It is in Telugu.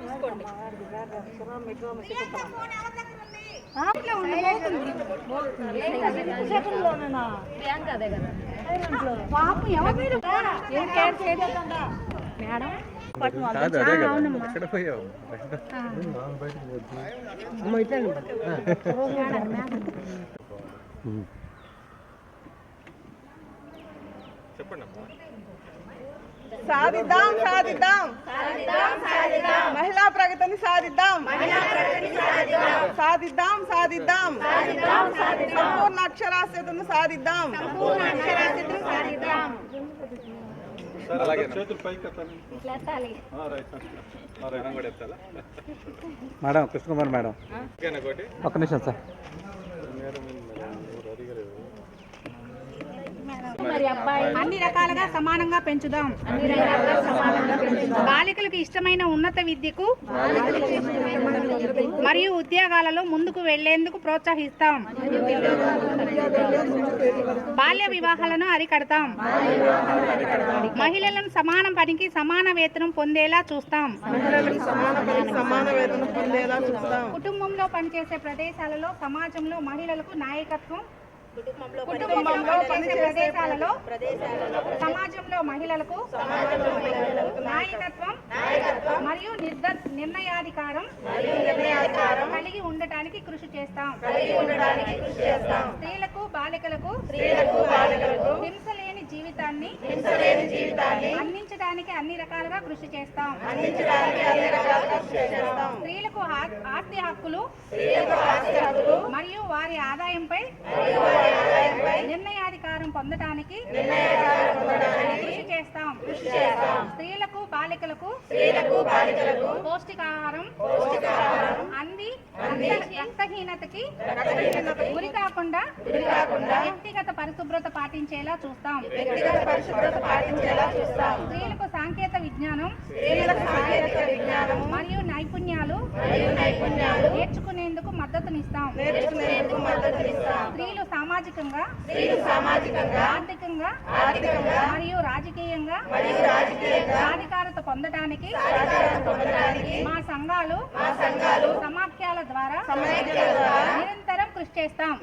చూసుకోండి. ప్రియాంక అదే కదా. మేడం కాదు అదే కదా. ఎక్కడ పోయావు? చెప్పండి అమ్మా సాధిద్దాం సాధిద్దాం. మహిళా ప్రగతిని సాధిద్దాం. సాధిద్దాం. సాధిద్దాం సంపూర్ణ అక్షరాస్యతను సాధిద్దాం. Madam Krishna Kumar madam. ఒక్క నిమిషం సార్. అన్ని రకాలుగా సమానంగా పెంచుదాం. అన్ని రకాలుగా సమానంగా పెంచుదాం. బాలికలకు ఇష్టమైన ఉన్నత విద్యకు మరియు ఉద్యోగాలలో ముందుకు వెళ్ళేందుకు ప్రోత్సహిస్తాం. బాల్య వివాహాలను అరికడతాం. మహిళలను సమాన పనికి సమాన వేతన పొందేలా చూస్తాం. కుటుంబంలో పనిచేసే ప్రదేశాలలో సమాజంలో మహిళలకు నాయకత్వం కుటుంబంలో ప్రదేశాలలో సమాజంలో మహిళలకు నాయకత్వం మరియు నిర్ణయాధికారం కలిగి ఉండటానికి కృషి చేస్తాం. స్త్రీలకు బాలికలకు హింస లేని జీవితాన్ని అందించడానికి అన్ని రకాలుగా కృషి చేస్తాం. స్త్రీలకు ఆస్తి హక్కులు వారి ఆదాయంపై నిర్ణయాధికారం పొందడానికి కృషి చేస్తాం. స్త్రీలకు బాలికలకు పౌష్టికాహారం అంది. రక్తహీనతకి గురి కాకుండా వ్యక్తిగత పరిశుభ్రత పాటించేలా చూస్తాం. స్త్రీలకు సాంకేతిక విజ్ఞానం మరియు నైపుణ్యాలు నేర్చుకునేందుకు మద్దతునిస్తాం. స్త్రీలు సామాజికంగా ఆర్థికంగా మరియు రాజకీయంగా సాధికారత పొందడానికి మా సంఘాలు సమాఖ్యల ద్వారా నిరంతరం కృషి చేస్తాం.